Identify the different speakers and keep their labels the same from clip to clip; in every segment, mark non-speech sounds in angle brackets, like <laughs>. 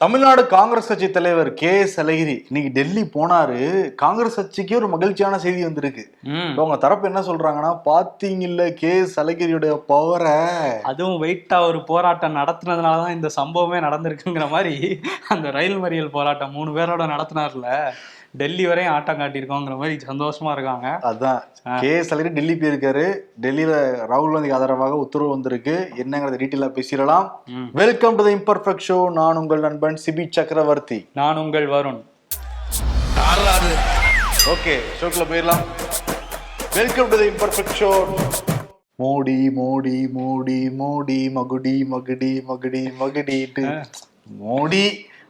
Speaker 1: தமிழ்நாடு காங்கிரஸ் கட்சி தலைவர் K S அழகிரி இன்னைக்கு டெல்லி போனாரு. காங்கிரஸ் கட்சிக்கு ஒரு மகிழ்ச்சியான செய்தி வந்திருக்கு. அவங்க தரப்பு என்ன சொல்றாங்கன்னா பாத்தீங்கல்ல கே எஸ் அழகிரியுடைய பவரை
Speaker 2: அதுவும் வெயிட்டா ஒரு போராட்டம் நடத்துனதுனால தான் இந்த சம்பவமே நடந்திருக்குங்கிற மாதிரி அந்த ரயில் மறியல் போராட்டம் மூணு பேரோட நடத்தினார்ல. டெல்லி வரையும் ஆட்டம் காட்டியிருக்கோங்கிற மாதிரி சந்தோஷமா இருக்காங்க.
Speaker 1: அதான். கே எஸ் அழகிரி டெல்லி போயிருக்காரு. டெல்லியில ராகுல் காந்திக்கு ஆதரவாக உத்தரவு வந்திருக்கு. என்னங்கிறத டீட்டெயிலா பேசிடலாம். Welcome to the imperfect show நான் உங்கள் நண்பன் சிபி சக்கரவர்த்தி.
Speaker 2: நான் உங்கள் வருண்.
Speaker 1: ஓகே ஷோக்குள்ள போயிடலாம். Welcome to the imperfect show Modi Modi Modi Modi மகுடி மகுடி மகுடி மகுடிட்டு மோடி.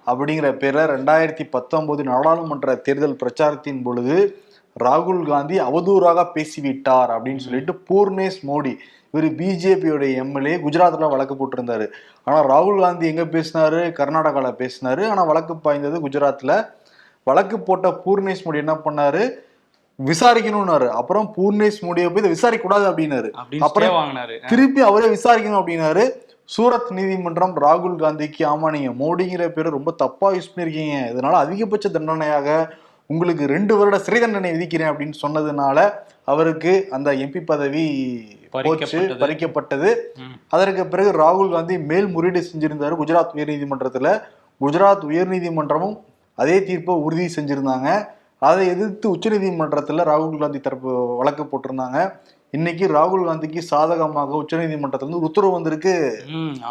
Speaker 1: அப்படிங்கிற பேர்ல ரெண்டாயிரத்தி பத்தொன்பது நாடாளுமன்ற தேர்தல் பிரச்சாரத்தின் பொழுது ராகுல் காந்தி அவதூறாக பேசிவிட்டார் அப்படின்னு சொல்லிட்டு பூர்ணேஷ் மோடி இவர் பிஜேபியோட எம்எல்ஏ குஜராத்ல வழக்கு போட்டிருந்தாரு. ஆனா ராகுல் காந்தி எங்க பேசினாரு? கர்நாடகால பேசினாரு. ஆனா வழக்கு பாய்ந்தது குஜராத்ல. வழக்கு போட்ட பூர்ணேஷ் மோடி என்ன பண்ணாரு? விசாரிக்கணும்னாரு. அப்புறம் பூர்ணேஷ் மோடியை போய் இதை விசாரிக்க கூடாது அப்படின்னாரு.
Speaker 2: அப்படின்னு
Speaker 1: அப்புறம் திருப்பி அவரே விசாரிக்கணும் அப்படின்னாரு. சூரத் நீதிமன்றம் ராகுல் காந்திக்கு ஆமா நீங்க மோடிங்கிற பேரை ரொம்ப தப்பா யூஸ் பண்ணிருக்கீங்க. இதனால அதிகபட்ச தண்டனையாக உங்களுக்கு ரெண்டு வருட சிறை தண்டனை விதிக்கிறேன் அப்படின்னு சொன்னதுனால அவருக்கு அந்த எம்பி பதவி போச்சு
Speaker 2: பறிக்கப்பட்டது.
Speaker 1: அதற்கு பிறகு ராகுல் காந்தி மேல்முறையீடு செஞ்சிருந்தாரு குஜராத் உயர்நீதிமன்றத்துல. குஜராத் உயர்நீதிமன்றமும் அதே தீர்ப்பை உறுதி செஞ்சிருந்தாங்க. அதை எதிர்த்து உச்சநீதிமன்றத்துல ராகுல் காந்தி தரப்பு வழக்கு போட்டிருந்தாங்க. இன்னைக்கு ராகுல் காந்திக்கு சாதகமாக உச்சநீதிமன்றத்துல இருந்து ஒரு உத்தரவு வந்திருக்கு.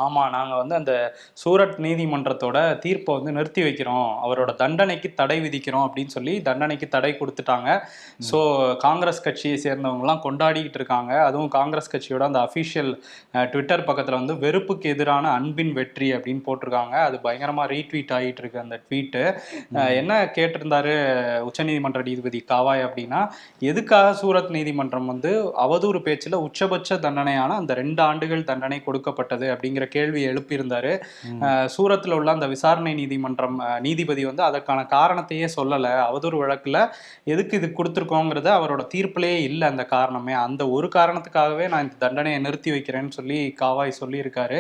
Speaker 2: ஆமா. நாங்க வந்து அந்த சூரத் நீதிமன்றத்தோட தீர்ப்பை வந்து நிறுத்தி வைக்கிறோம். அவரோட தண்டனைக்கு தடை விதிக்கிறோம் அப்படின்னு சொல்லி தண்டனைக்கு தடை கொடுத்துட்டாங்க. ஸோ காங்கிரஸ் கட்சியை சேர்ந்தவங்கலாம் கொண்டாடிக்கிட்டு இருக்காங்க. அதுவும் காங்கிரஸ் கட்சியோட அந்த அஃபிஷியல் ட்விட்டர் பக்கத்துல வந்து வெறுப்புக்கு எதிரான அன்பின் வெற்றி அப்படின்னு போட்டிருக்காங்க. அது பயங்கரமா ரீட்வீட் ஆகிட்டு இருக்கு அந்த ட்வீட்டு. என்ன கேட்டிருந்தாரு உச்சநீதிமன்ற நீதிபதி காவாய் அப்படின்னா எதுக்காக சூரத் நீதிமன்றம் வந்து அவதூறு பேச்சுல உச்சபட்ச தண்டனையான அந்த ரெண்டு ஆண்டுகள் தண்டனை கொடுக்கப்பட்டது அப்படிங்கிற கேள்வியை எழுப்பியிருந்தாரு. சூரத்தில் உள்ள அந்த விசாரணை நீதிமன்றம் நீதிபதி வந்து அதற்கான காரணத்தையே சொல்லலை. அவதூறு வழக்குல எதுக்கு இது கொடுத்துருக்கோங்கிறது அவரோட தீர்ப்பிலேயே இல்லை அந்த காரணமே. அந்த ஒரு காரணத்துக்காகவே நான் இந்த தண்டனையை நிறுத்தி வைக்கிறேன்னு சொல்லி காவாய் சொல்லியிருக்காரு.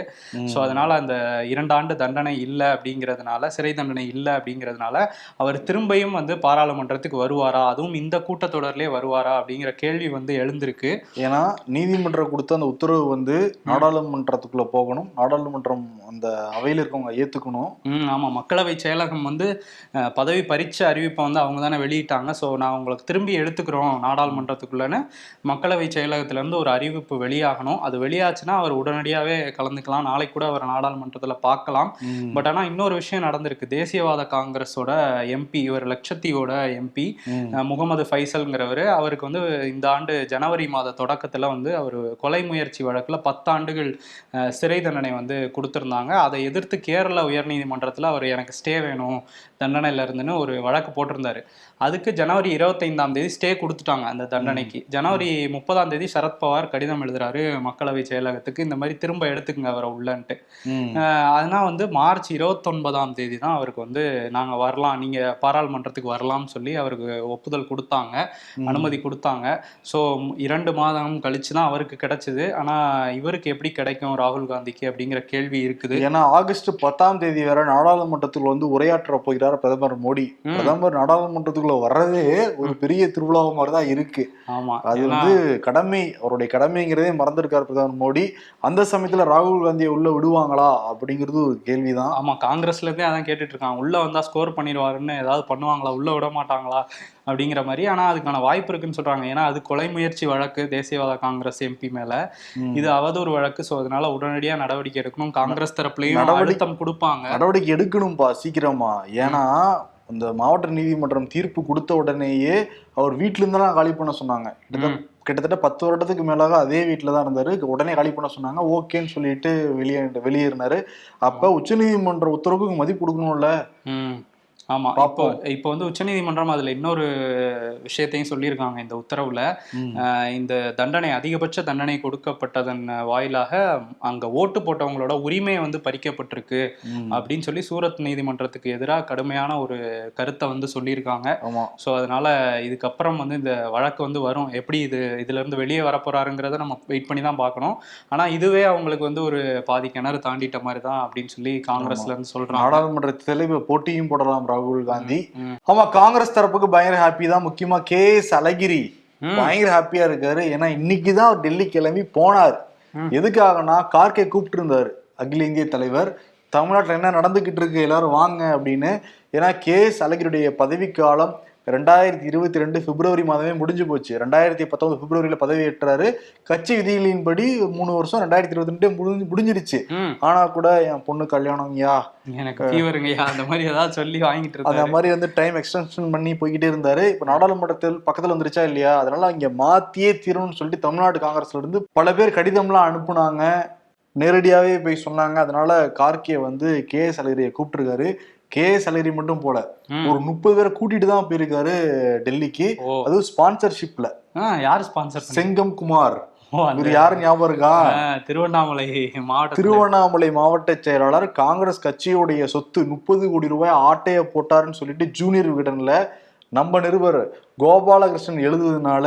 Speaker 2: ஸோ அதனால அந்த இரண்டு ஆண்டு தண்டனை இல்லை அப்படிங்கிறதுனால சிறை தண்டனை இல்லை அப்படிங்கிறதுனால அவர் திரும்பியும் வந்து பாராளுமன்றத்துக்கு வருவாரா? அதுவும் இந்த கூட்டத்தொடர்லேயே வருவாரா? அப்படிங்கிற கேள்வி வந்து எழுந்திருக்கு.
Speaker 1: ஏன்னா நீதிமன்றம் கொடுத்த அந்த உத்தரவு வந்து நாடாளுமன்றத்துக்குள்ள போகணும். நாடாளுமன்றம் அந்த அவையில இருக்கவங்க ஏத்துக்கணும்.
Speaker 2: ம் ஆமாம் மக்களவை செயலகம் வந்து பதவி பரீட்சை அறிவிப்பை வந்து அவங்க தானே வெளியிட்டாங்க. ஸோ நான் உங்களுக்கு திரும்பி எடுத்துக்கிறோம் நாடாளுமன்றத்துக்குள்ளன்னு மக்களவை செயலகத்திலேருந்து ஒரு அறிவிப்பு வெளியாகணும். அது வெளியாச்சுன்னா அவர் உடனடியாகவே கலந்துக்கலாம். நாளைக்கு கூட அவர் நாடாளுமன்றத்தில் பார்க்கலாம். பட் ஆனால் இன்னொரு விஷயம் நடந்திருக்கு. தேசியவாத காங்கிரஸோட எம்பி இவர் லட்சத்தீவோட எம்பி. முகமது ஃபைசல்ங்கிறவர் அவருக்கு வந்து இந்த ஆண்டு ஜனவரி மாத தொடக்கத்தில் வந்து அவர் கொலை முயற்சி வழக்கில் பத்தாண்டுகள் சிறை தண்டனை வந்து கொடுத்துருந்தாங்க. அதை எதிர்த்து கேரள உயர்நீதிமன்றத்தில் அவர் எனக்கு ஸ்டே வேணும் தண்டனையில இருந்துன்னு ஒரு வழக்கு போட்டிருந்தாரு. அதுக்கு ஜனவரி இருபத்தைந்தாம் தேதி ஸ்டே கொடுத்துட்டாங்க அந்த தண்டனைக்கு. ஜனவரி முப்பதாம் தேதி சரத்பவார் கடிதம் எழுதுறாரு மக்களவை செயலகத்துக்கு இந்த மாதிரி திரும்ப எடுத்துக்கங்க அவரை உள்ளன்ட்டு. அதனால் வந்து மார்ச் இருபத்தொன்பதாம் தேதி தான் அவருக்கு வந்து நாங்கள் வரலாம் நீங்கள் பாராளுமன்றத்துக்கு வரலாம்னு சொல்லி அவருக்கு ஒப்புதல் கொடுத்தாங்க அனுமதி கொடுத்தாங்க. ஸோ இரண்டு மாதம் கழிச்சு தான் அவருக்கு கிடைச்சது. ஆனால் இவருக்கு எப்படி கிடைக்கும் ராகுல் காந்திக்கு அப்படிங்கிற கேள்வி இருக்குது.
Speaker 1: ஏன்னா ஆகஸ்ட் பத்தாம் தேதி வரை நாடாளுமன்றத்துக்குள்ள வந்து உரையாற்ற போகிறார் பிரதமர் மோடி. பிரதமர் நாடாளுமன்றத்துக்குள்ள வர்றதே ஒரு பெரிய திருவிழா மாதிரி தான் இருக்கு.
Speaker 2: ஆமாம்
Speaker 1: அது வந்து கடமை அவருடைய கடமைங்கிறதே மறந்திருக்காரு பிரதமர் மோடி. அந்த சமயத்துல ராகுல் காந்தியை உள்ள விடுவாங்களா அப்படிங்கிறது ஒரு கேள்விதான்.
Speaker 2: ஆமாம் காங்கிரஸ்லேருந்தே அதான் கேட்டுட்டு இருக்காங்க உள்ளே வந்தால் ஸ்கோர் பண்ணிடுவாருன்னு ஏதாவது பண்ணுவாங்களா? உள்ளே விட மாட்டாங்களா? அப்படிங்கிற மாதிரி. ஆனால் அதுக்கான வாய்ப்பு இருக்குன்னு சொல்கிறாங்க ஏன்னா அது கொலை முயற்சி வழக்கு தேசியவாத காங்கிரஸ் எம்பி மேலே. இது அவதூறு வழக்கு. ஸோ அதனால உடனடியாக நடவடிக்கை எடுக்கணும். காங்கிரஸ் தரப்புலையும்
Speaker 1: நடவடிக்கை-
Speaker 2: அழுத்தம் கொடுப்பாங்க.
Speaker 1: நடவடிக்கை எடுக்கணும்பா சீக்கிரமா. ஏன்னா இந்த மாவட்ட நீதிமன்றம் தீர்ப்பு கொடுத்த உடனேயே அவர் வீட்டுல இருந்தெல்லாம் காலி பண்ண சொன்னாங்க. கிட்டத்தட்ட பத்து வருடத்துக்கு மேலாக அதே வீட்டில தான் இருந்தாரு. உடனே காலி பண்ண சொன்னாங்க. ஓகேன்னு சொல்லிட்டு வெளியே வெளியேறினாரு. அப்ப உச்சநீதிமன்ற உத்தரவுக்கு மதிப்பு கொடுக்கணும்ல.
Speaker 2: ஆமா இப்போ. இப்போ வந்து உச்சநீதிமன்றம் அதுல இன்னொரு விஷயத்தையும் சொல்லியிருக்காங்க இந்த உத்தரவுல. இந்த தண்டனை அதிகபட்ச தண்டனை கொடுக்கப்பட்டதன் வாயிலாக அங்க ஓட்டு போட்டவங்களோட உரிமை வந்து பறிக்கப்பட்டிருக்கு. அப்படின்னு சொல்லி சூரத் நீதிமன்றத்துக்கு எதிராக கடுமையான ஒரு கருத்தை வந்து சொல்லியிருக்காங்க.
Speaker 1: ஆமா.
Speaker 2: ஸோ அதனால இதுக்கப்புறம் வந்து இந்த வழக்கு வந்து வரும். எப்படி இது இதுல இருந்து வெளியே வரப்போறாருங்கிறத நம்ம வெயிட் பண்ணி தான் பார்க்கணும். ஆனா இதுவே அவங்களுக்கு வந்து ஒரு பாதி கிணறு தாண்டிட்ட மாதிரி தான் அப்படின்னு சொல்லி காங்கிரஸ்ல இருந்து சொல்றாங்க.
Speaker 1: நாடாளுமன்றத்தில் இப்ப போட்டியும் போடலாம் ராகுல் காந்தி. ஆமா காங்கிரஸ் தரப்புக்கு பயங்கர ஹாப்பி தான். முக்கியமா கே. எஸ். அழகிரி. பயங்கர ஹாப்பியா இருக்காரு. ஏன்னா இன்னைக்குதான் அவர் டெல்லி கிளம்பி போனார். எதுக்காகனா கார்கே கூப்பிட்டு இருந்தாரு அகில இந்திய தலைவர். தமிழ்நாட்டுல என்ன நடந்துகிட்டு இருக்கு எல்லாரும் வாங்க அப்படின்னு. ஏன்னா கே. எஸ். அழகிரியுடைய பதவிக்காலம் ரெண்டாயிரத்தி இருபத்தி ரெண்டு பிப்ரவரி மாதமே முடிஞ்சு போச்சு. ரெண்டாயிரத்தி பத்தொன்பது பிப்ரவரியில பதவி ஏற்றாரு. கட்சி விதிகளின்படி மூணு வருஷம் ரெண்டாயிரத்தி இருபத்தி ரெண்டு முடிஞ்சு முடிஞ்சிருச்சு. ஆனா கூட என் பொண்ணு கல்யாணம்யா
Speaker 2: எனக்கு ஃபீவருங்கய்யா அந்த மாதிரி ஏதாவது சொல்லி வாங்கிட்டு
Speaker 1: அந்த மாதிரி வந்து டைம் எக்ஸ்டென்ஷன் பண்ணி போய்கிட்டே இருந்தாரு. இப்ப நாடாளுமன்றத்தில் பக்கத்துல வந்துருச்சா இல்லையா? அதனால இங்க மாத்தியே தீரணும்னு சொல்லிட்டு தமிழ்நாடு காங்கிரஸ்ல இருந்து பல பேர் கடிதம்லாம் அனுப்புனாங்க. நேரடியாவே போய் சொன்னாங்க. அதனால கார்கே வந்து கே எஸ் அழகிரியை கூப்பிட்டுருக்காரு. கே அழகிரி மட்டும் போல. ஒரு முப்பது பேரை கூட்டிட்டு தான் போயிருக்காரு டெல்லிக்கு. அதுவும் ஸ்பான்சர்ஷிப்ல
Speaker 2: யார் ஸ்பான்சர்
Speaker 1: செங்கம் குமார். இவர் யாரு ஞாபகம் இருக்கா?
Speaker 2: திருவண்ணாமலை மாவட்ட
Speaker 1: திருவண்ணாமலை மாவட்ட செயலாளர் காங்கிரஸ் கட்சியுடைய சொத்து முப்பது கோடி ரூபாய் ஆட்டைய போட்டாருன்னு சொல்லிட்டு ஜூனியர் விகடன்ல நம்ம நிருபர் கோபாலகிருஷ்ணன் எழுதுறதுனால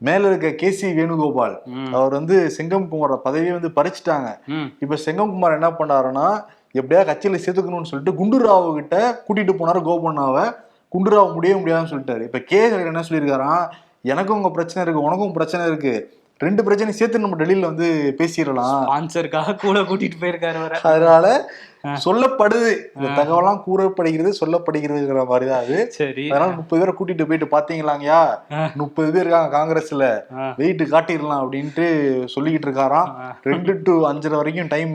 Speaker 1: மேல இருக்க கே சி வேணுகோபால். அவர் வந்து செங்கம் குமாரோட பதவியை வந்து பறிச்சுட்டாங்க. இப்ப செங்கம் குமார் என்ன பண்ணாருன்னா எப்படியா கட்சியில சேர்த்துக்கணும்னு சொல்லிட்டு குண்டுராவ் கிட்ட கூட்டிட்டு போனாரு கோபண்ணாவை. குண்டுராவ் முடியவே முடியாதுன்னு சொல்லிட்டாரு. இப்ப கே என்ன சொல்லியிருக்காராம் எனக்கும் உங்க பிரச்சனை இருக்கு உனக்கும் பிரச்சனை இருக்கு. ரெண்டு பிரச்சனையும் சேர்த்து நம்ம டெல்லியில வந்து பேசிடலாம்.
Speaker 2: ஸ்பான்சருக்காக கூட கூட்டிட்டு போயிருக்காரு
Speaker 1: அதனால சொல்லப்படுது. இந்த தகவலாம் கூறப்படுகிறது சொல்லப்படுகிறதுங்கிற மாதிரிதான் அது.
Speaker 2: சரி.
Speaker 1: அதனால முப்பது பேரை கூட்டிட்டு போயிட்டு பாத்தீங்களாங்கயா முப்பது பேர் இருக்காங்க காங்கிரஸ்ல. வெயிட் காட்டிடலாம் அப்படின்ட்டு சொல்லிக்கிட்டு இருக்காராம். ரெண்டு டு அஞ்சரை வரைக்கும் டைம்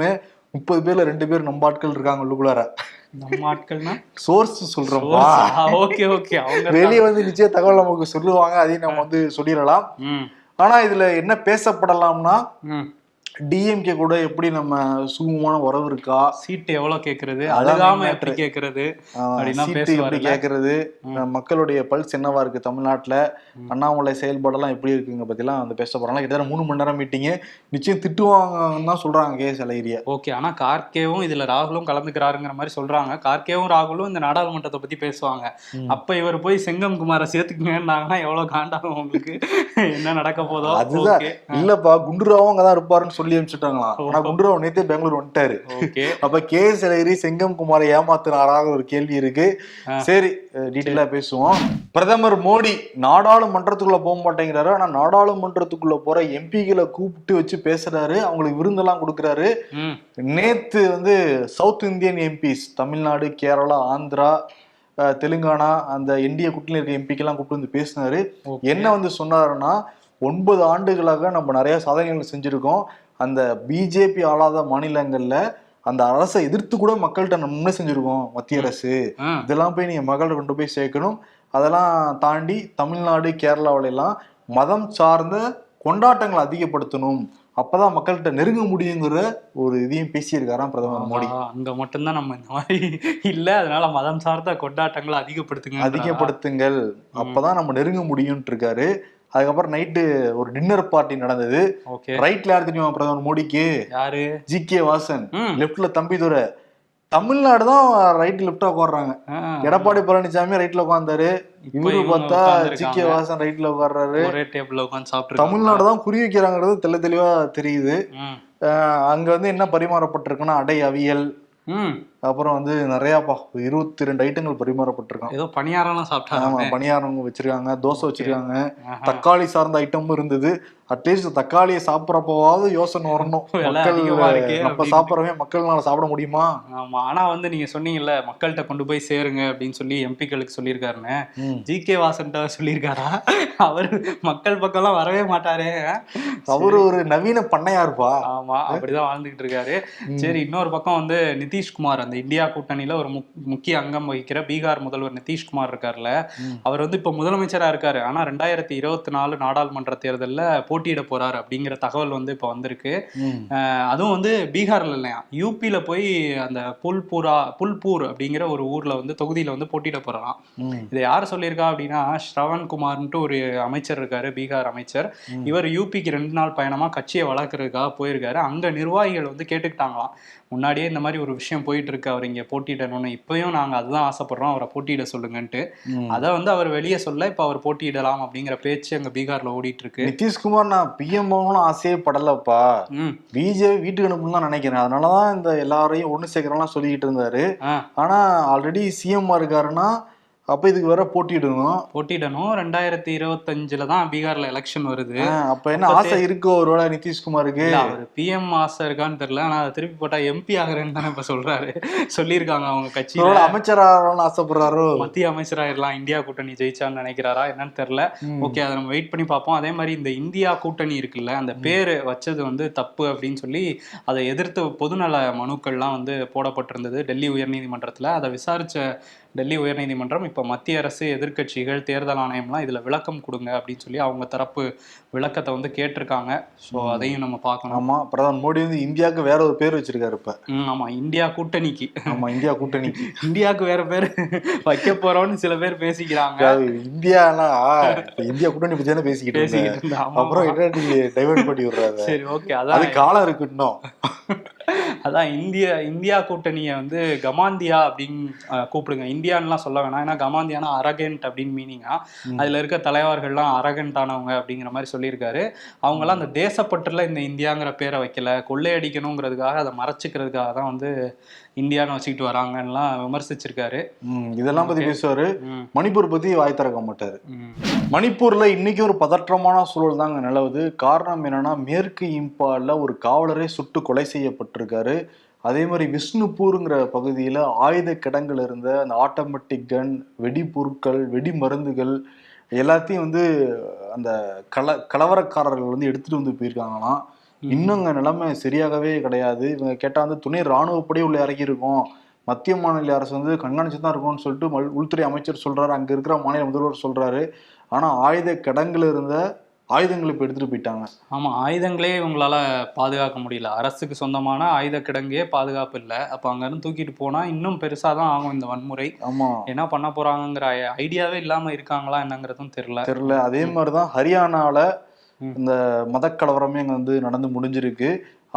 Speaker 1: முப்பது பேர்ல ரெண்டு பேர் நம்ம ஆட்கள் இருக்காங்க உள்ளுக்குள்ளார.
Speaker 2: நம்ம ஆட்கள்னா?
Speaker 1: சோர்ஸ் சொல்றோம்ப்பா
Speaker 2: ஓகே ஓகே அவங்க
Speaker 1: வெளியே வந்து நிச்சய தகவல் நமக்கு சொல்லுவாங்க அதையும் நம்ம வந்து சொல்லிடலாம். ஆனா இதுல என்ன பேசப்படலாம்னா டிஎம்கே கூட எப்படி நம்ம சுமூகமான உறவு இருக்கா?
Speaker 2: சீட் எவ்வளவு கேக்குறது? அழுகாம எப்படி அப்படின்னா
Speaker 1: சீட்டு எப்படி? கேக்குறது? மக்களுடைய பல்ஸ் என்னவா இருக்கு தமிழ்நாட்டுல? அண்ணாமலை செயல்பாடெல்லாம் எப்படி இருக்குங்க பத்திலாம் வந்து பேச போறாங்க கிட்டத்தட்ட மூணு மணி நேரம் மீட்டிங் நிச்சயம் திட்டுவாங்கன்னு தான் சொல்றாங்க கே அழகிரிய.
Speaker 2: ஓகே ஆனா கார்கேவும் இதுல ராகுலும் கலந்துக்கிறாருங்கிற மாதிரி சொல்றாங்க. கார்கேவும் ராகுலும் இந்த நாடாளுமன்றத்தை பத்தி பேசுவாங்க. அப்ப இவர் போய் செங்கம் குமாரை சேர்த்துக்குங்கன்னா எவ்வளவு காண்டாகும் உங்களுக்கு? <laughs> என்ன நடக்க போதோ?
Speaker 1: அதுதான். இல்லப்பா குண்டுராவும் அங்கதான் இருப்பாருன்னு சொல்லி அனுப்பிச்சுட்டாங்களாம். ஆனா குண்டுராவ் நேத்தே பெங்களூர் வந்துட்டாரு. அப்ப கே அழகிரி செங்கம் குமாரை ஏமாத்துனாராக ஒரு கேள்வி இருக்கு. சரி டீட்டெயிலா பேசுவோம். பிரதமர் மோடி நாடாளுமன்றத்துக்குள்ள போக மாட்டேங்கிறாரு. ஆனா நாடாளுமன்றத்துக்குள்ள போற எம்பிகளை கூப்பிட்டு வச்சு பேசுறாரு. அவங்களுக்கு விருந்தெல்லாம் கொடுக்குறாரு. நேத்து வந்து south Indian MPs Tamil Nadu Kerala Andhra Telangana அந்த இந்திய கூட்டணியில் இருக்க எம்பிக்கெல்லாம் கூப்பிட்டு வந்து பேசினாரு. என்ன வந்து சொன்னாருன்னா ஒன்பது ஆண்டுகளாக நம்ம நிறைய சாதனைகள் செஞ்சிருக்கோம். அந்த பிஜேபி ஆளாத மாநிலங்கள்ல அந்த அரசை எதிர்த்து கூட மக்கள்கிட்ட நம்ம முன்ன செஞ்சிருக்கோம்? மத்திய அரசு. இதெல்லாம் போய் நீங்க மக்கள்கிட்ட கொண்டு போய் சேர்க்கணும். அதெல்லாம் தாண்டி தமிழ்நாடு கேரளாவுல எல்லாம் மதம் சார்ந்த கொண்டாட்டங்களை அதிகப்படுத்தணும். அப்பதான் மக்கள்கிட்ட நெருங்க முடியுங்கிற ஒரு இதையும் பேசியிருக்காராம் பிரதமர் மோடி.
Speaker 2: அங்க மட்டும்தான் நம்ம இந்த மாதிரி இல்ல. அதனால மதம் சார்ந்த கொண்டாட்டங்களை அதிகப்படுத்துங்க
Speaker 1: அதிகப்படுத்துங்கள். அப்பதான் நம்ம நெருங்க முடியும்னு இருக்காரு. அதுக்கப்புறம் நைட்டு ஒரு டின்னர் பார்ட்டி நடந்தது. ரைட்ல யார் தெரியுமா பிரதமர் மோடிக்கு?
Speaker 2: யாரு?
Speaker 1: G K Vasan. லெப்ட்ல Thambidurai Tamil Nadu தான் ரைட் லெப்டா உட்காடுறாங்க எடப்பாடி பழனிசாமி ரைட்ல உட்கார்ந்தாரு.
Speaker 2: இப்ப
Speaker 1: இவரு பார்த்தா ஜி. கே வாசன் ரைட்ல
Speaker 2: சாப்பிட்டு
Speaker 1: தமிழ்நாடு தான் குறி வைக்கிறாங்கிறது தெள்ள தெளிவா தெரியுது. அங்க வந்து என்ன பரிமாறப்பட்டிருக்குன்னா அடை அவியல். அப்புறம் வந்து நிறையாப்பா இருபத்தி ரெண்டு ஐட்டங்கள் பரிமாறப்பட்டிருக்கான்
Speaker 2: ஏதோ பணியாரம்லாம்
Speaker 1: ஆமா
Speaker 2: சாப்பிட்டாங்க
Speaker 1: பணியாரம் வச்சிருக்காங்க தோசை வச்சிருக்காங்க. தக்காளி சார்ந்த ஐட்டமும் இருந்தது. அட்லீஸ்ட் தக்காளியை சாப்பிடறப்பவாவது யோசனை வரணும். மக்கள் நம்ம. சாப்பிடறவே மக்கள்னால சாப்பிட முடியுமா?
Speaker 2: ஆமா ஆனா வந்து நீங்க சொன்னீங்கல்ல மக்கள்கிட்ட கொண்டு போய் சேருங்க அப்படின்னு சொல்லி எம்பிக்களுக்கு சொல்லியிருக்காருன்னு. G K வாசன்ட்ட சொல்லியிருக்காரா? அவர் மக்கள் பக்கம்லாம் வரவே மாட்டாரே.
Speaker 1: அவரு ஒரு நவீன பண்ணையாருப்பா.
Speaker 2: ஆமா அப்படிதான் வாழ்ந்துகிட்டு இருக்காரு. சரி இன்னொரு பக்கம் வந்து நிதிஷ்குமார் அந்த இந்தியா கூட்டணியில ஒரு முக்- முக்கிய அங்கம் வகிக்கிற பீகார் முதல்வர் நிதிஷ்குமார் இருக்கார்ல அவர் வந்து இப்ப முதலமைச்சரா இருக்காரு. ஆனா ரெண்டாயிரத்தி இருபத்தி நாலு நாடாளுமன்ற தேர்தல்ல போட்டியிட போறாரு அப்படிங்கிற தகவல் வந்து இப்ப வந்திருக்கு. அதுவும் வந்து பீகார்ல இல்லையா? யூபியில போய் அந்த புல்பூரா புல்பூர் அப்படிங்கிற ஒரு ஊர்ல வந்து தொகுதியில வந்து போட்டியிட போறாராம். இதை யார் சொல்லியிருக்கா அப்படின்னா ஸ்ரவன் குமார்ன்ட்டு ஒரு அமைச்சர் இருக்காரு பீகார் அமைச்சர். இவர் யூபிக்கு ரெண்டு நாள் பயணமா கட்சியை வளர்க்கறதுக்காக போயிருக்காரு. அங்க நிர்வாகிகள் வந்து கேட்டுக்கிட்டாங்களாம். முன்னாடியே இந்த மாதிரி ஒரு விஷயம் போயிட்டு இருக்கு அவர் இங்க போட்டியிடணும்னு. இப்பயும் நாங்க அதுதான் ஆசைப்படுறோம். அவரை போட்டியிட சொல்லுங்கன்ட்டு. அதை வந்து அவர் வெளியே சொல்ல இப்ப அவர் போட்டியிடலாம் அப்படிங்கிற பேச்சு அங்க பீகார்ல ஓடிட்டு இருக்கு
Speaker 1: நிதிஷ்குமார் நான் பிஎம் ஆகணும்னு ஆசையே படலப்பா. பிஜேபி வீட்டுக்கு அனுப்பணும்னு தான் நினைக்கிறேன். அதனாலதான் இந்த எல்லாரையும் ஒண்ணு சேர்க்கறலாம் சொல்லிக்கிட்டு இருந்தாரு.
Speaker 2: ஆ.
Speaker 1: ஆனா ஆல்ரெடி சிஎம் இருக்காருன்னா அப்ப இதுக்கு வேற போட்டியிடணும்.
Speaker 2: போட்டியிடணும். ரெண்டாயிரத்தி இருபத்தஞ்சுல தான் பீகார்ல எலெக்ஷன் வருது.
Speaker 1: அப்ப என்ன ஆசை இருக்கோ ஒருவேளை நிதிஷ்குமாருக்கு?
Speaker 2: அவர் பிஎம் ஆசை இருக்கான்னு தெரியல. ஆனா அதை திருப்பி போட்டா எம்பி ஆகுறேன்னு தானே இப்ப சொல்றாரு. சொல்லியிருக்காங்க அவங்க
Speaker 1: ஒருவேளை அமைச்சராகணும்னு ஆசைப்படுறாரோ?
Speaker 2: மத்திய அமைச்சராயிரலாம் இந்தியா கூட்டணி ஜெயிச்சான்னு நினைக்கிறாரா என்னன்னு தெரியல. ஓகே அதை நம்ம வெயிட் பண்ணி பார்ப்போம். அதே மாதிரி இந்த இந்தியா கூட்டணி இருக்குல்ல அந்த பேரு வச்சது வந்து தப்பு அப்படின்னு சொல்லி அதை எதிர்த்து பொதுநல மனுக்கள்லாம் வந்து போடப்பட்டிருந்தது. டெல்லி உயர்நீதிமன்றத்துல. அதை விசாரிச்ச டெல்லி உயர்நீதிமன்றம் இப்ப மத்திய அரசு எதிர்க்கட்சிகள் தேர்தல் ஆணையம்லாம் இதுல விளக்கம் கொடுங்க அப்படின்னு சொல்லி அவங்க தரப்பு விளக்கத்தை வந்து கேட்டிருக்காங்க. ஸோ அதையும் நம்ம பார்க்கணும்.
Speaker 1: ஆமா பிரதமர் மோடி வந்து இந்தியாவுக்கு வேற ஒரு பேர் வச்சிருக்காரு இப்ப.
Speaker 2: ம், ஆமா இந்தியா கூட்டணிக்கு.
Speaker 1: ஆமா இந்தியா கூட்டணிக்கு. <laughs>
Speaker 2: இந்தியாவுக்கு வேற பேர் வைக்க போறோம்னு சில பேர் பேசிக்கிறாங்க.
Speaker 1: இந்தியானா இந்தியா கூட்டணி பத்தி தானே பேசிக்கிட்டு.
Speaker 2: பேசிக்கிட்டு
Speaker 1: அப்புறம். என்ன டைவர்ட் பண்ணி விடுறாங்க
Speaker 2: சரி ஓகே
Speaker 1: அது
Speaker 2: அதான்
Speaker 1: காலம் இருக்கு இன்னும் <laughs>
Speaker 2: அதான் இந்திய இந்தியா கூட்டணியை வந்து கமாந்தியா அப்படின்னு கூப்பிடுங்க. இந்தியான்லாம் சொல்ல வேணாம். ஏன்னா கமாந்தியானா அரகண்ட் அப்படின்னு மீனிங்கா அதுல இருக்க தலைவர்கள்லாம் அரகண்ட் ஆனவங்க அப்படிங்கிற மாதிரி சொல்லியிருக்காரு. அவங்கெல்லாம் அந்த தேசப்பற்றுல இந்த இந்தியாங்கிற பேரை வைக்கல. கொள்ளையடிக்கணுங்கிறதுக்காக அதை மறைச்சிக்கிறதுக்காக தான் வந்து இந்தியான்னு வச்சுக்கிட்டு வராங்கன்னுலாம் விமர்சிச்சிருக்காரு.
Speaker 1: இதெல்லாம் பத்தி பேசுவாரு. மணிப்பூர் பத்தி வாய் திறக்க மாட்டாரு. மணிப்பூர்ல இன்னைக்கு ஒரு பதற்றமான சூழல் தாங்க நிலவுது. காரணம் என்னன்னா மேற்கு இம்பால்ல ஒரு காவலரே சுட்டு கொலை செய்யப்பட்டிருக்காரு. அதே மாதிரி விஷ்ணுபூருங்கிற பகுதியில ஆயுத கிடங்குல இருந்த அந்த ஆட்டோமேட்டிக் கன் வெடி பொருட்கள் வெடி மருந்துகள் எல்லாத்தையும் வந்து அந்த கல கலவரக்காரர்கள் வந்து எடுத்துட்டு வந்து போயிருக்காங்களாம். இன்னும் நிலைமை சரியாகவே கிடையாது. இவங்க கேட்டா வந்து துணை ராணுவப்படி உள்ள இறக்கி இருக்கோம் மத்திய மாநில அரசு வந்து கண்காணிச்சு தான் இருக்கும்னு சொல்லிட்டு உள்துறை அமைச்சர் சொல்றாரு. அங்க இருக்கிற மாநில முதல்வர் சொல்றாரு. ஆனா ஆயுத கிடங்குல இருந்த ஆயுதங்களை இப்ப எடுத்துட்டு போயிட்டாங்க.
Speaker 2: ஆமா ஆயுதங்களே இவங்களால பாதுகாக்க முடியல. அரசுக்கு சொந்தமான ஆயுத கிடங்கே பாதுகாப்பு இல்லை. அப்ப அங்க இருந்து தூக்கிட்டு போனா இன்னும் பெருசா தான் ஆகும் இந்த வன்முறை.
Speaker 1: ஆமா.
Speaker 2: என்ன பண்ண போறாங்கங்கிற ஐடியாவே இல்லாம இருக்காங்களா என்னங்கிறதும் தெரியல.
Speaker 1: தெரியல. அதே மாதிரிதான் ஹரியானால
Speaker 2: ம்.
Speaker 1: இந்த மதக்கலவரமே அங்க வந்து நடந்து முடிஞ்சிருக்கு.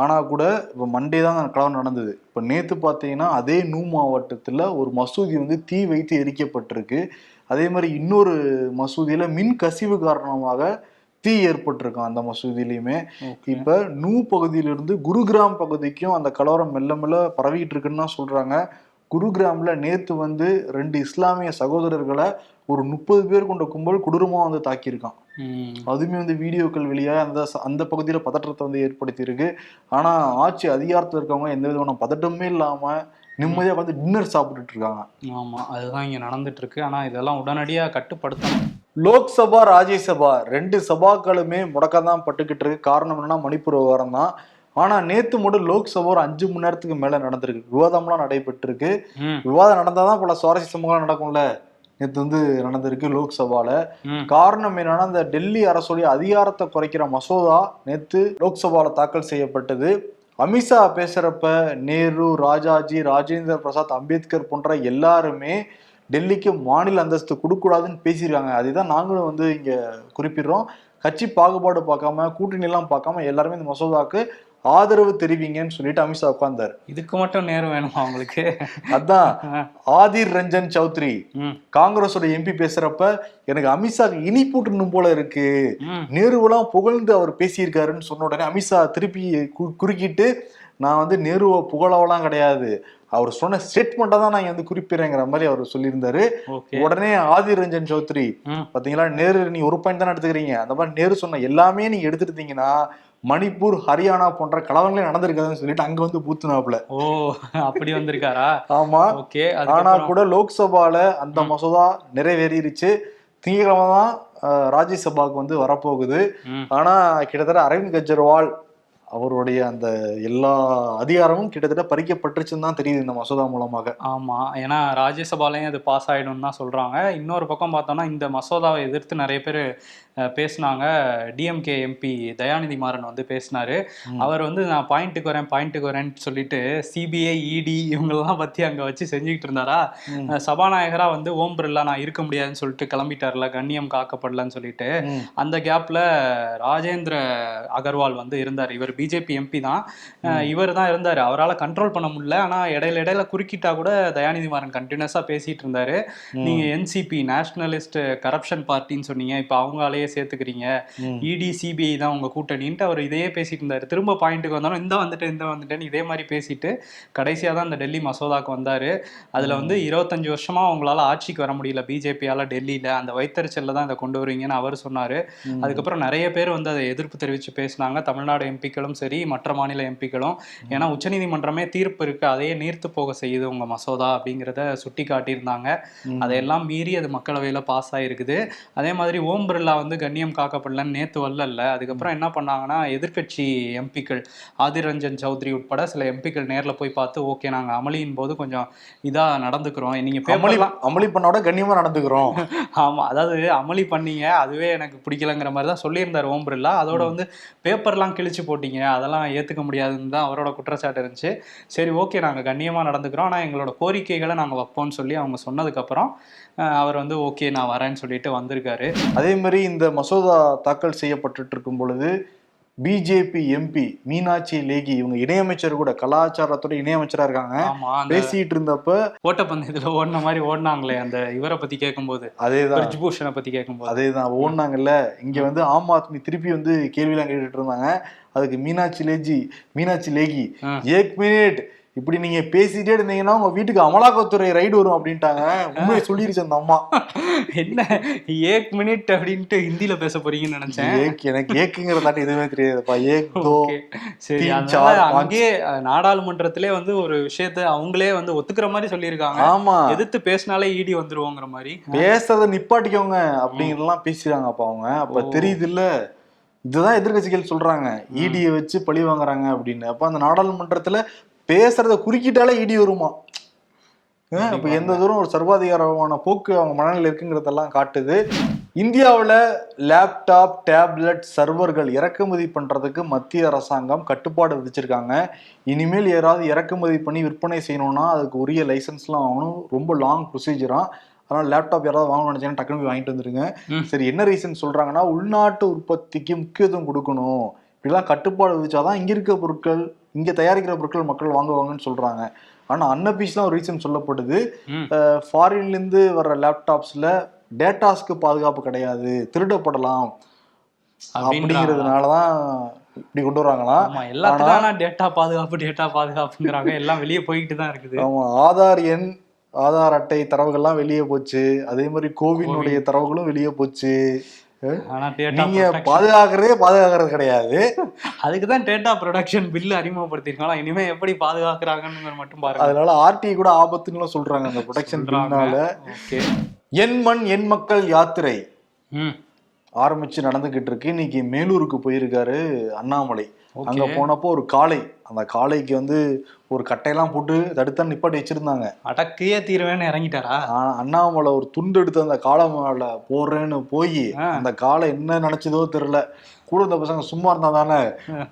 Speaker 1: ஆனா கூட இப்ப மண்டே தான் அந்த கலவரம் நடந்தது. இப்ப நேத்து பாத்தீங்கன்னா அதே நூ மாவட்டத்துல ஒரு மசூதி வந்து தீ வைத்து எரிக்கப்பட்டிருக்கு. அதே மாதிரி இன்னொரு மசூதியில மின் கசிவு காரணமாக தீ ஏற்பட்டிருக்கான் அந்த மசூதியிலையுமே. இப்ப நூ பகுதியிலிருந்து குருகிராம் பகுதிக்கும் அந்த கலவரம் மெல்ல மெல்ல பரவிட்டு இருக்குன்னு தான் சொல்றாங்க. குருகிராம்ல நேத்து வந்து ரெண்டு இஸ்லாமிய சகோதரர்களை ஒரு முப்பது பேர் கொண்ட கும்பல் கொடூரமா வந்து தாக்கியிருக்கான். அதுவுமே வந்து வீடியோக்கள் வெளியாக அந்த அந்த பகுதியில பதற்றத்தை வந்து ஏற்படுத்தியிருக்கு. ஆனா ஆட்சி அதிகாரத்துல இருக்கவங்க எந்த விதமான பதட்டமே இல்லாம நிம்மதியா வந்து டின்னர் சாப்பிட்டுட்டு இருக்காங்க.
Speaker 2: ஆமா அதுதான் இங்க நடந்துட்டு இருக்கு ஆனா இதெல்லாம் உடனடியா கட்டுப்படுத்தணும்.
Speaker 1: லோக்சபா ராஜ்யசபா ரெண்டு சபாக்களுமே முடக்கத்தான் பட்டுக்கிட்டு இருக்கு. காரணம் என்னன்னா மணிப்பூர் விவகாரம் தான் ஆனா நேத்து மட்டும் லோக்சபா ஒரு அஞ்சு மணி நேரத்துக்கு மேல நடந்திருக்கு. விவாதம்லாம் நடைபெற்று இருக்கு விவாதம் நடந்தாதான் பல சுவாரஸ்ய சம்பவங்கள் நடக்கும்ல. நேத்து வந்து நடந்திருக்கு லோக்சபால.
Speaker 2: ம்,
Speaker 1: காரணம் என்னன்னா இந்த டெல்லி அரசுடைய அதிகாரத்தை குறைக்கிற மசோதா நேத்து லோக்சபால தாக்கல் செய்யப்பட்டது. அமித்ஷா பேசுறப்ப நேரு ராஜாஜி ராஜேந்திர பிரசாத் அம்பேத்கர் போன்ற எல்லாருமே டெல்லிக்கு மாநில அந்தஸ்து கொடுக்கூடாதுன்னு பேசியிருக்காங்க. அதுதான் நாங்களும் வந்து இங்க குறிப்பிடுறோம். கட்சி பாகுபாடு பார்க்காம கூட்டணி எல்லாம் பார்க்காம எல்லாருமே இந்த மசோதாக்கு ஆதரவு தெரிவிங்கன்னு சொல்லிட்டு அமித்ஷா உட்கார்ந்தாரு.
Speaker 2: இதுக்கு மட்டும் நேரம் வேணுமா அவங்களுக்கு
Speaker 1: அதான். ஆதிர் ரஞ்சன் சௌத்ரி காங்கிரஸோட எம்பி பேசுறப்ப எனக்கு அமித்ஷாக்கு இனிப்பூட்டணும் போல இருக்கு. நேருவெல்லாம் புகழ்ந்து அவர் பேசியிருக்காருன்னு சொன்ன உடனே அமித்ஷா திருப்பி குறுக்கிட்டு நான் வந்து நேருவை புகழவெல்லாம் கிடையாது. அவர் சொன்ன ஸ்டேட்மெண்ட்டை தான் நான் வந்து குறிப்பிடுறேங்கிற மாதிரி அவர் சொல்லியிருந்தாரு. உடனே ஆதிர் ரஞ்சன் சௌத்ரி பாத்தீங்களா? நேரு நீ ஒரு பாயிண்ட் தானே எடுத்துக்கிறீங்க. அந்த மாதிரி நேரு சொன்ன எல்லாமே நீங்க எடுத்துட்டீங்கன்னா மணிப்பூர் ஹரியானா போன்ற கலவரங்களே நடந்திருக்காதுன்னு சொல்லிட்டு அங்க வந்து பூத்துனாப்புல.
Speaker 2: ஓ அப்படி வந்திருக்காரா?
Speaker 1: ஆமா.
Speaker 2: ஓகே
Speaker 1: ஆனா கூட லோக்சபால அந்த மசோதா நிறைவேறிடுச்சு திங்கக்கிழமை தான் ராஜ்யசபாவுக்கு வந்து வரப்போகுது. ஆனா கிட்டத்தட்ட அரவிந்த் கெஜ்ரிவால் அவருடைய அந்த எல்லா அதிகாரமும் கிட்டத்தட்ட பறிக்கப்பட்டுருச்சுன்னு தான் தெரியுது இந்த மசோதா மூலமாக.
Speaker 2: ஆமா. ஏன்னா ராஜ்யசபாலையும் அது பாஸ் ஆயிடும்னு தான் சொல்றாங்க. இன்னொரு பக்கம் பார்த்தோம்னா இந்த மசோதாவை எதிர்த்து நிறைய பேர் பேசினாங்க. டிஎம்கே எம்பி தயாநிதி மாறன் வந்து பேசினாரு. அவர் வந்து நான் பாயிண்ட்டுக்கு வரேன் பாயிண்ட்டுக்கு வரேன்னு சொல்லிட்டு சிபிஐ இடி இவங்களெல்லாம் பத்தி அங்க வச்சு செஞ்சுக்கிட்டு இருந்தாரா?
Speaker 1: ம்.
Speaker 2: அஹ் சபாநாயகரா வந்து ஓம் பிர்லா நான் இருக்க முடியாதுன்னு சொல்லிட்டு கிளம்பிட்டார்ல கண்ணியம் காக்கப்படலன்னு சொல்லிட்டு. அந்த கேப்ல ராஜேந்திர அகர்வால் வந்து இருந்தார். இவர் பிஜேபி எம்பி தான். இவர் தான் இருந்தார். அவரால் கண்ட்ரோல் பண்ண முடியல. ஆனா இடையில இடையில குறுக்கிட்டா கூட தயாநிதி மாறன் கண்டினியூஸா பேசிட்டு இருந்தாரு. நீங்க என்சிபி நேஷனலிஸ்ட் கரப்ஷன் பார்ட்டின்னு சொன்னீங்க. இப்ப அவங்களாலேயே சேர்த்துக்கிறீங்க. இடி சிபிஐ தான் உங்க கூட்டணின்ட்டு அவர் இதையே பேசிட்டு இருந்தாரு. திரும்ப பாயிண்ட்டுக்கு வந்தாலும் இந்த வந்துட்டேன் இந்த வந்துட்டேன்னு இதே மாதிரி பேசிட்டு கடைசியா தான் அந்த டெல்லி மசோதாக்கு வந்தாரு. அதுல வந்து இருபத்தஞ்சு வருஷமா உங்களால ஆட்சிக்கு வர முடியல. பிஜேபியால டெல்லியில. அந்த வைத்தறிச்சல்ல தான் இதை கொண்டு வருவீங்கன்னு அவர் சொன்னாரு. அதுக்கப்புறம் நிறைய பேர் வந்து அதை எதிர்ப்பு தெரிவிச்சு பேசினாங்க. தமிழ்நாடு எம்பிக்களும் சரி மற்ற மாநில எம்பிக்களும். ஏன்னா உச்சநீதிமன்றமே தீர்ப்பு இருக்கு. அதையே நீர்த்து போக செய்யுது உங்க மசோதா அப்படிங்கிறத சுட்டி காட்டியிருந்தாங்க அதையெல்லாம் மீறி அது மக்களவையில பாஸ் ஆயிருக்குது. அதே மாதிரி ஓம் பிர்லா வந்து கண்ணியம் காக்கப்படலன்னு நேத்து வரல அதுக்கப்புறம் என்ன பண்ணாங்கன்னா எதிர்க்கட்சி எம்பிக்கள் ஆதிர் ரஞ்சன் சௌத்ரி உட்பட சில எம்பிக்கள் நேர்ல போய் பார்த்து ஓகே நாங்க அமளியின் போது கொஞ்சம் இதா நடந்துக்கிறோம். நீங்க
Speaker 1: அமளி அமளி பண்ணோட கண்ணியமா நடந்துக்கிறோம். <laughs>
Speaker 2: ஆமா. அதாவது அமளி பண்ணீங்க. அதுவே எனக்கு பிடிக்கலங்கிற மாதிரி தான் சொல்லியிருந்தார் ஓம் பிர்லா. அதோட வந்து பேப்பர்லாம் கிழிச்சு போட்டீங்க. அதெல்லாம் ஏத்துக்க முடியாதுன்னு தான் அவரோட குற்றச்சாட்டு இருந்துச்சு. சரி ஓகே நாங்க கண்ணியமா நடந்துக்கிறோம். ஆனா எங்களோட கோரிக்கைகளை நாங்க வைப்போம்னு சொல்லி அவங்க சொன்னதுக்கப்புறம் அவர் வந்து ஓகே நான் வரேன்னு சொல்லிட்டு வந்திருக்காரு.
Speaker 1: அதே மாதிரி இந்த மசோதா தாக்கல் செய்யப்பட்டுட்டு இருக்கும் பொழுது பிஜேபி எம்பி மீனாட்சி லேகி இவங்க இணையமைச்சர் கூட கலாச்சாரத்துறை இணையமைச்சரா இருக்காங்க. பேசிட்டு இருந்தப்ப
Speaker 2: ஓட்டப்பந்தயத்துல ஓடின மாதிரி ஓடினாங்களே அந்த இவரை பத்தி கேட்கும்போது
Speaker 1: அதேதான்.
Speaker 2: பிரிஜ்பூஷனை பத்தி கேட்கும்போது
Speaker 1: அதேதான். ஓடுனாங்கல்ல. இங்க வந்து ஆம் ஆத்மி திருப்பி வந்து கேள்விலாம் கேட்டுட்டு இருந்தாங்க. அதுக்கு மீனாட்சி லேஜி மீனாட்சி லேகி. ஏக் மினிட். இப்படி நீங்க பேசிட்டே இருந்தீங்கன்னா உங்க வீட்டுக்கு அமலாக்கத்துறை ரைடு வரும் அப்படின்ட்டாங்க. உண்மையை சொல்லிருச்சு அந்த அம்மா.
Speaker 2: என்ன? ஏக் மினிட் அப்படின்ட்டு ஹிந்தில பேச போறீங்கன்னு நினைச்சேன்.
Speaker 1: ஏக் எனக்கு ஏக்குங்கிற தாண்டி எதுவுமே தெரியாதுப்பா. ஏக் தோ.
Speaker 2: சரி. அங்கேயே அஹ், நாடாளுமன்றத்திலே வந்து ஒரு விஷயத்த அவங்களே வந்து ஒத்துக்கிற மாதிரி சொல்லியிருக்காங்க.
Speaker 1: ஆமா.
Speaker 2: எதிர்த்து பேசினாலே ஈடி வந்துருவோங்கிற மாதிரி.
Speaker 1: பேசுறத நிப்பாட்டிக்கோங்க அப்படிங்கறதெல்லாம் பேசுறாங்க அப்ப அவங்க. அப்ப. தெரியுது இல்ல இதுதான் எதிர்க்கட்சிகள் சொல்றாங்க. ஈடியை வச்சு பழி வாங்குறாங்க அப்படின்னு. அப்ப அந்த நாடாளுமன்றத்துல பேசுறத குறுக்கிட்டாலே ஈடி வருமா? அஹ் அப்ப எந்த தூரம் ஒரு சர்வாதிகாரமான போக்கு அவங்க மனநிலை இருக்குங்கிறதெல்லாம் காட்டுது. இந்தியாவுல லேப்டாப் டேப்லெட் சர்வர்கள் இறக்குமதி பண்றதுக்கு மத்திய அரசாங்கம் கட்டுப்பாடு விதிச்சிருக்காங்க. இனிமேல் யாராவது இறக்குமதி பண்ணி விற்பனை செய்யணும்னா அதுக்கு உரிய லைசன்ஸ்லாம் வாங்கணும் ரொம்ப லாங் ப்ரொசீஜரா அதனால லேப்டாப் யாராவது வாங்கணும்னு நினைச்சீங்கன்னா டக்குனு போய் வாங்கிட்டு வந்துருங்க. சரி என்ன ரீசன் சொல்றாங்கன்னா உள்நாட்டு உற்பத்திக்கு முக்கியத்துவம் கொடுக்கணும். இப்படிலாம் கட்டுப்பாடு விதிச்சாதான் இங்க இருக்க பொருட்கள் இங்க தயாரிக்கிற பொருட்கள் மக்கள் வாங்குவாங்கன்னு சொல்றாங்க. ஆனா அன்னபீஸ்லாம் ஒரு ரீசன் சொல்லப்படுது. ஃபாரின்ல இருந்து வர்ற லேப்டாப்ஸ்ல டேட்டாஸ்க்கு பாதுகாப்பு கிடையாது. திருடப்படலாம். அப்படிங்கிறதுனாலதான் இப்படி கொண்டு வராங்களாம்.
Speaker 2: எல்லாத்துக்கும் டேட்டா பாதுகாப்பு டேட்டா பாதுகாப்புங்கிறாங்க. எல்லாம் வெளியே போய்கிட்டு தான் இருக்குது.
Speaker 1: ஆமா ஆதார் எண் ஆதார் அட்டை தரவுகள்லாம் வெளியே போச்சு. அதே மாதிரி கோவினுடைய தரவுகளும் வெளியே போச்சு. நீங்க பாதுகாக்கிறதே பாதுகாக்கிறது கிடையாது. <laughs>
Speaker 2: அதுக்கு தான் டேட்டா ப்ரொடக்ஷன் பில் அறிமுகப்படுத்திருக்காங்களா இனிமே எப்படி பாதுகாக்கிறாங்கன்னு மட்டும் பாருங்க.
Speaker 1: அதனால ஆர்டி கூட ஆபத்துன்னு சொல்றாங்க அந்த ப்ரொடெக்ஷன் என் மண் என் மக்கள் யாத்திரை. ஆரம்பிச்சு நடந்துகிட்டு இருக்கு. இன்னைக்கு மேலூருக்கு போயிருக்காரு அண்ணாமலை. அங்க போனப்போ ஒரு காளை. அந்த காளைக்கு வந்து ஒரு கட்டையெல்லாம் போட்டு தடுத்தா நிப்பாட்டி வச்சிருந்தாங்க.
Speaker 2: அடக்கையே தீர்வேன்னு இறங்கிட்டாரா?
Speaker 1: அண்ணாமலை ஒரு துண்டு எடுத்து அந்த காளை மேல போடுறேன்னு போய். அந்த காளை என்ன நினைச்சதோ தெரியல. கூட இந்த பசங்க சும்மா இருந்தா தானே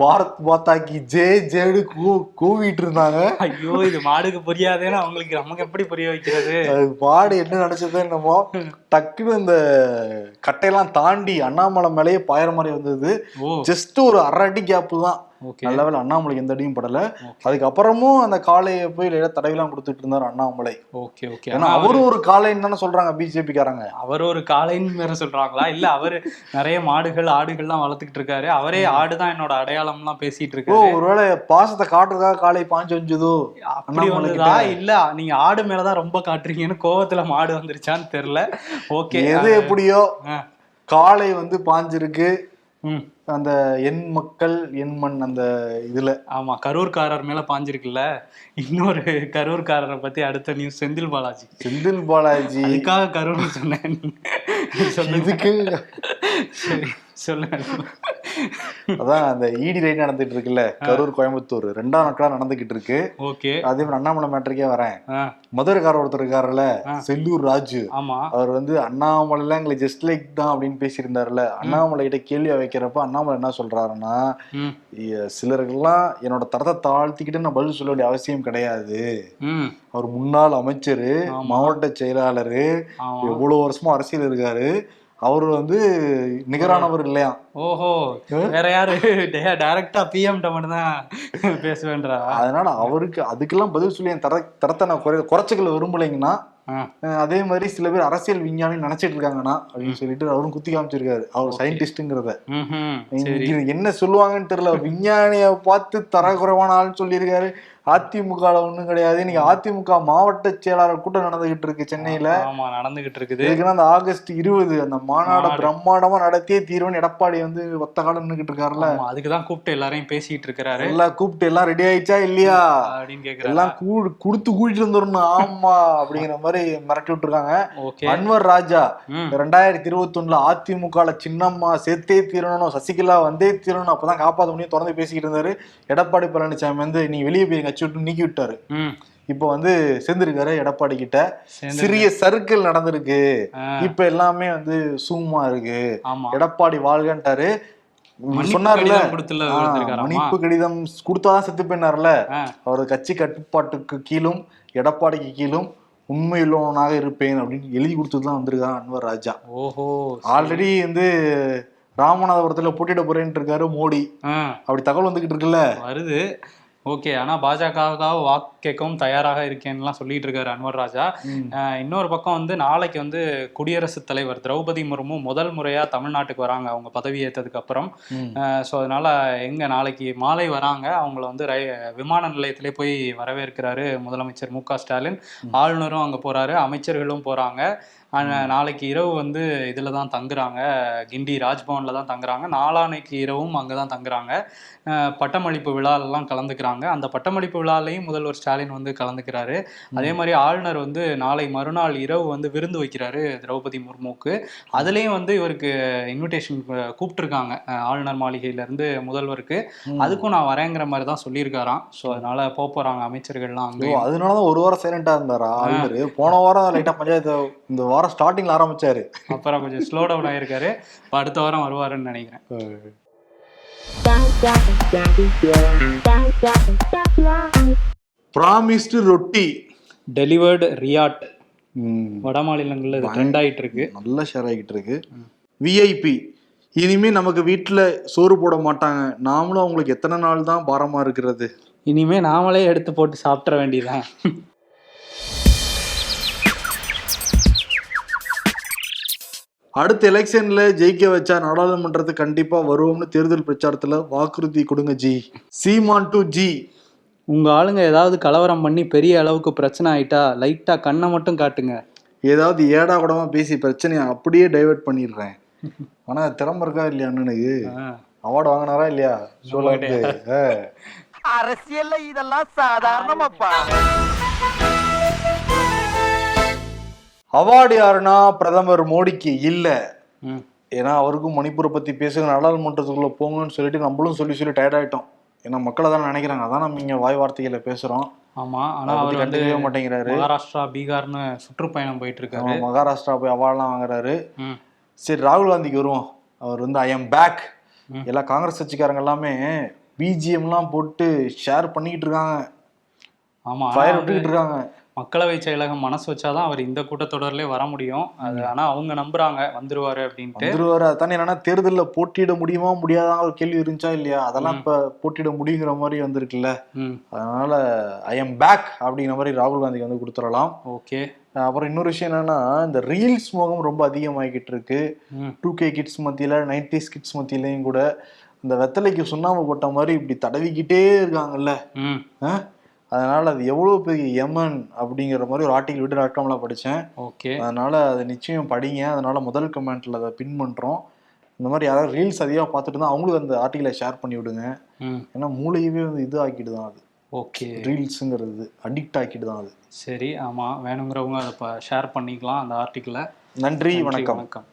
Speaker 1: பாரத் மாதாக்கு ஜே ஜேடு கூ கூவிட்டு இருந்தாங்க.
Speaker 2: ஐயோ இது மாடுக்கு புரியாதேன்னு அவங்களுக்கு நமக்கு எப்படி புரிய வைக்கிறது?
Speaker 1: பாடு என்ன நினைச்சதோ என்னமோ டக்குன்னு இந்த கட்டையெல்லாம் தாண்டி அண்ணாமலை மேலேயே பாயிற மாதிரி வந்தது. ஜஸ்ட் ஒரு அரை அடி கேப்பு தான். நல்ல வேளை அண்ணாமலைக்கு எந்த அடியும் படல. அதுக்கப்புறமும் அந்த காளையை போய் தடவிலாம் கொடுத்துட்டு இருந்தார் அண்ணாமலை.
Speaker 2: Okay okay.
Speaker 1: ஏன்னா அவரும் ஒரு காளைன்னு தானே சொல்றாங்க பிஜேபி காரங்க
Speaker 2: அவர் ஒரு காளைன்னு வேற சொல்றாங்களா? இல்ல அவரு நிறைய மாடுகள் ஆடுகள்லாம் வளர்த்துக்கிட்டு இருக்காரு. அவரே ஆடுதான் என்னோட அடையாளம்லாம் பேசிட்டு
Speaker 1: ஓ
Speaker 2: இருக்காரு.
Speaker 1: ஒருவேளை பாசத்தை காட்டுறதுக்காக காளை பாஞ்சு வந்ததோ?
Speaker 2: அப்படி
Speaker 1: அண்ணாமலை
Speaker 2: வந்ததா இல்ல நீங்க ஆடு மேலதான் ரொம்ப காட்டுறீங்கன்னு கோவத்துல மாடு வந்துருச்சான்னு தெரியல. ஓகே
Speaker 1: எது எப்படியோ. காளை வந்து பாஞ்சிருக்கு. அந்த எண் மக்கள் எண் மண் அந்த இதுல.
Speaker 2: ஆமா கரூர்காரர் மேல பாஞ்சிருக்குல்ல? இன்னொரு கரூர்காரரை பத்தி அடுத்த நியூஸ் செந்தில் பாலாஜி.
Speaker 1: செந்தில் பாலாஜி.
Speaker 2: அதுக்காக கரூர் சொன்னேன்.
Speaker 1: இதுக்கு
Speaker 2: சரி. சொல்லுங்க
Speaker 1: அதான் அந்த இடி ரைட் நடந்துட்டு இருக்குல்ல கரூர் கோயம்புத்தூர் ரெண்டாம் நாட்களா நடந்துகிட்டு இருக்கு.
Speaker 2: ஓகே.
Speaker 1: அதே மாதிரி அண்ணாமலை மேட்டருக்கே வரேன்.
Speaker 2: ஆ,
Speaker 1: மதுரைக்காரர் ஒருத்தர் இருக்காருல்ல. செல்லூர் ராஜு.
Speaker 2: ஆமா.
Speaker 1: அவர் வந்து அண்ணாமலைலாம் எங்களை ஜஸ்ட் லைக் தான் அப்படின்னு பேசியிருந்தாருல அண்ணாமலை கிட்ட கேள்வி வைக்கிறப்ப அண்ணாமலை என்ன சொல்றாருன்னா
Speaker 2: ம்.
Speaker 1: "இ- சிலருக்கெல்லாம் என்னோட தரத்தை தாழ்த்திக்கிட்டு நான் பதில் சொல்ல வேண்டிய அவசியம் கிடையாது. அவர் முன்னாள் அமைச்சர். மாவட்ட செயலாளர் எவ்வளவு வருஷமா அரசியல் இருக்காரு. அவர் வந்து நிகரானவர் இல்லையா?
Speaker 2: ஓஹோ வேற யாரு? டைரக்டா பிஎம் மட்டும் தான் பேசுவேன்றா.
Speaker 1: அதனால அவருக்கு அதுக்கெல்லாம் பதில் சொல்லி என் தர தரத்தை நான் குறை குறைச்சிக்கல விரும்பலைங்கன்னா அதே மாதிரி சில பேர் அரசியல் விஞ்ஞானி நினைச்சிட்டு இருக்காங்கண்ணா அப்படின்னு சொல்லிட்டு அவரும் குத்தி காமிச்சிருக்காரு. அவர் சயின்டிஸ்ட்ங்கிறத என்ன சொல்லுவாங்கன்னு தெரியல. விஞ்ஞானிய பார்த்து தரக்குறைவான ஆள்னு சொல்லியிருக்காரு. அதிமுக ஒண்ணும் கிடையாது. இன்னைக்கு அதிமுக மாவட்ட செயலாளர் கூட்டம் நடந்துகிட்டு இருக்கு சென்னையில.
Speaker 2: ஆமா நடந்துகிட்டு இருக்குது.
Speaker 1: இதுக்குன்னா அந்த ஆகஸ்ட் இருபது அந்த மாநாட. பிரம்மாண்டமா நடத்தியே தீர்வன் எடப்பாடி வந்து ஒத்த காலம் நின்னுகிட்டு இருக்காருல்ல.
Speaker 2: அதுக்குதான் கூப்பிட்டு எல்லாரையும் பேசிட்டு இருக்கிறாரு.
Speaker 1: எல்லாம் கூப்பிட்டு எல்லாம் ரெடி ஆயிடுச்சா இல்லையா?
Speaker 2: அப்படின்னு கேக்குறாரு?
Speaker 1: எல்லாம் கொடுத்து கூட்டிட்டு வந்துடணும் ஆமா அப்படிங்கிற மாதிரி மிரட்டி விட்டுருக்காங்க. அன்வர் ராஜா ரெண்டாயிரத்தி இருபத்தி ஒண்ணுல அதிமுக சின்னம்மா சேர்த்தே தீரணும் சசிகலா வந்தே தீரணும் அப்பதான் காப்பாத்த முடியும் தொடர்ந்து பேசிக்கிட்டு இருந்தாரு. எடப்பாடி பழனிசாமி வந்து நீ வெளியே போய் விட்டு நீக்கி விட்டாரு. இப்ப வந்து சேர்ந்திருக்காரு எடப்பாடி கிட்ட. சிறிய சர்க்கிள் நடந்திருக்கு. இப்ப எல்லாமே வந்து சும்மா இருக்கு. எடப்பாடி வாழ்கன்ட்டாரு. சொன்னார்ல? மன்னிப்பு கடிதம் கொடுத்தாதான் செத்து போயினார்ல.
Speaker 2: ஆ,
Speaker 1: அவர் கட்சி கட்டுப்பாட்டுக்கு கீழும் எடப்பாடிக்கு கீழும் உண்மையுள்ளவனாக இருப்பேன் அப்படின்னு எழுதி கொடுத்துட்டு தான் வந்திருக்கான் அன்வர் ராஜா.
Speaker 2: ஓஹோ
Speaker 1: ஆல்ரெடி வந்து ராமநாதபுரத்துல போட்டியிட போறேன்னு இருக்காரு மோடி. அப்படி தகவல் வந்துகிட்டு இருக்குல்ல.
Speaker 2: வருது. ஓகே ஆனா பாஜகவுக்காக வாக்கு கேட்கவும் தயாராக இருக்கேன்னுலாம் சொல்லிட்டு இருக்காரு அன்வர் ராஜா. இன்னொரு பக்கம் வந்து நாளைக்கு வந்து குடியரசுத் தலைவர் திரௌபதி முர்மு முதல் முறையா தமிழ்நாட்டுக்கு வராங்க. அவங்க பதவி ஏற்றதுக்கு அப்புறம். ஸோ அதனால எங்க நாளைக்கு மாலை வராங்க. அவங்கள வந்து ரை விமான நிலையத்திலே போய் வரவேற்கிறாரு முதலமைச்சர் மு க ஸ்டாலின். ஆளுநரும் அங்க போறாரு அமைச்சர்களும் போறாங்க. நாளைக்கு இரவு வந்து இதுல தான் தங்குறாங்க. கிண்டி ராஜ்பவன்ல தான் தங்குறாங்க. நாளானைக்கு இரவும் அங்கே தான் தங்குறாங்க. பட்டமளிப்பு விழாலெல்லாம் கலந்துக்கிறாங்க. அந்த பட்டமளிப்பு விழாலையும் முதல்வர் ஸ்டாலின் வந்து கலந்துக்கிறாரு. அதே மாதிரி ஆளுநர் வந்து நாளை மறுநாள் இரவு வந்து விருந்து வைக்கிறாரு திரௌபதி முர்முக்கு அதுலேயும் வந்து இவருக்கு இன்விடேஷன் கூப்பிட்டுருக்காங்க. ஆளுநர் மாளிகையில இருந்து முதல்வருக்கு அதுக்கும் நான் வரேங்கிற மாதிரி தான் சொல்லியிருக்காராம். ஸோ அதனால போக போறாங்க அமைச்சர்கள்லாம் அங்கே
Speaker 1: அதனாலதான் ஒரு வாரம் சைலண்டா இருந்தாரா? ஆளுநரு? போன வாரம் லைட்டா பஞ்சாயத்து இந்த வாரம் ஸ்டார்டிங்ல ஆரம்பிச்சாரு.
Speaker 2: அப்புறம் கொஞ்சம் ஸ்லோ டவுன் ஆயிருக்காரு. இப்போ அடுத்த வாரம் வருவாருன்னு நினைக்கிறேன்.
Speaker 1: ப்ராமிஸ்டு ரொட்டி.
Speaker 2: டெலிவர்டு ரியாட் வட மாநிலங்கள்ல இது ட்ரெண்ட் ஆயிட்டு இருக்கு
Speaker 1: நல்ல ஷேர் ஆகிட்டு இருக்கு. விஐபி இனிமே நமக்கு வீட்டுல சோறு போட மாட்டாங்க. நாமளும் அவங்களுக்கு எத்தனை நாள் தான் பாரமா இருக்கிறது?
Speaker 2: இனிமே நாமளே எடுத்து போட்டு சாப்பிட்ற வேண்டியதுதான்.
Speaker 1: அடுத்த எலெக்ஷன்ல ஜெயிக்க வச்சா நாடாளுமன்றத்துக்கு கண்டிப்பா வருவோம்னு தேர்தல் பிரச்சாரத்துல வாக்குறுதி கொடுங்க ஜி. சீமான் டு ஜி
Speaker 2: உங்க ஆளுங்க ஏதாவது கலவரம் பண்ணி பெரிய அளவுக்கு பிரச்சனை ஆயிட்டா லைட்டா கண்ணை மட்டும் காட்டுங்க.
Speaker 1: ஏதாவது ஏடா கூடமா பேசி பிரச்சனையை அப்படியே டைவர்ட் பண்ணிடுறேன். ஆனா திறமை இருக்கா இல்லையா அண்ணனுக்கு. அவார்டு வாங்கினாரா இல்லையா? சொல்லுங்க.
Speaker 3: அரசியல்ல இதெல்லாம் சாதாரணமாப்பா.
Speaker 1: அவார்டு யாருன்னா பிரதமர் மோடிக்கு இல்ல. ஏன்னா அவருக்கும் மணிப்பூரை பத்தி பேசுங்க நாடாளுமன்றத்துக்குள்ள போங்கன்னு சொல்லிட்டு நம்மளும் சொல்லி சொல்லி டயர்ட் ஆயிட்டோம். ஏன்னா மக்கள் அதான் நினைக்கிறாங்க. அதான் நம்ம இங்க வாய் வார்த்தைகளை பேசுறோம்.
Speaker 2: ஆமா ஆனா
Speaker 1: அதை
Speaker 2: அவர்
Speaker 1: கண்டுக்கவே மாட்டேங்கிறாரு.
Speaker 2: மகாராஷ்டிரா பீகார்னு சுற்றுப்பயணம் போயிட்டு இருக்காரு
Speaker 1: மகாராஷ்டிரா போய் அவார்ட்லாம் வாங்குறாரு. சரி ராகுல் காந்திக்கு வருவோம். அவர் வந்து ஐ எம் பேக். எல்லா காங்கிரஸ் கட்சிக்காரங்க எல்லாமே பிஜிஎம்லாம் போட்டு ஷேர் பண்ணிக்கிட்டு இருக்காங்க.
Speaker 2: ஆமா ஆனா
Speaker 1: ஃபயர் விட்டுக்கிட்டு இருக்காங்க.
Speaker 2: மக்களவை செயலகம் மனசு வச்சாதான் அவர் இந்த கூட்டத்தொடர்லயே வர முடியும். அது ஆனா அவங்க நம்புறாங்க வந்துருவாரு அப்படின்ட்டு.
Speaker 1: வந்துருவாரு. அதானே என்னன்னா தேர்தலில் போட்டியிட முடியுமா முடியாதான் ஒரு கேள்வி இருந்துச்சா இல்லையா? அதெல்லாம் இப்ப போட்டியிட முடியுங்கிற மாதிரி வந்திருக்குல்ல. அதனால ஐ எம் பேக் அப்படிங்கிற மாதிரி ராகுல் காந்திக்கு வந்து கொடுத்துடலாம்.
Speaker 2: ஓகே.
Speaker 1: அப்புறம் இன்னொரு விஷயம் என்னன்னா இந்த ரீல்ஸ் மோகம் ரொம்ப அதிகமாகிக்கிட்டு இருக்கு. டூ கே கிட்ஸ் மத்தியில நைன்டிஸ் கிட்ஸ் மத்தியிலையும் கூட இந்த வெத்தலைக்கு சுண்ணாம்பு போட்ட மாதிரி இப்படி தடவிக்கிட்டே இருக்காங்கல்ல. ஆ? அதனால அது எவ்வளவு பெரிய எமன் அப்படிங்கிற மாதிரி ஒரு ஆர்டிகல் விட்டு டாட் காம்ல படிச்சேன்.
Speaker 2: ஓகே.
Speaker 1: அதனால அதை நிச்சயம் படிங்க. அதனால முதல் கமெண்ட்ல அதை பின் பண்றோம். இந்த மாதிரி யாராவது ரீல்ஸ் அதிகமாக பார்த்துட்டு இருந்தா அவங்களுக்கு அந்த ஆர்டிகலை ஷேர் பண்ணி விடுங்க. ஏன்னா மூளையவே வந்து இது ஆக்கிடுதான் அது.
Speaker 2: ஓகே.
Speaker 1: ரீல்ஸுங்கிறது அடிக்ட் ஆக்கிடுதான் அது.
Speaker 2: சரி ஆமா. வேணுங்கிறவங்க அதை ஷேர் பண்ணிக்கலாம் அந்த ஆர்டிக்கிளை
Speaker 1: நன்றி வணக்கம்.
Speaker 2: வணக்கம்.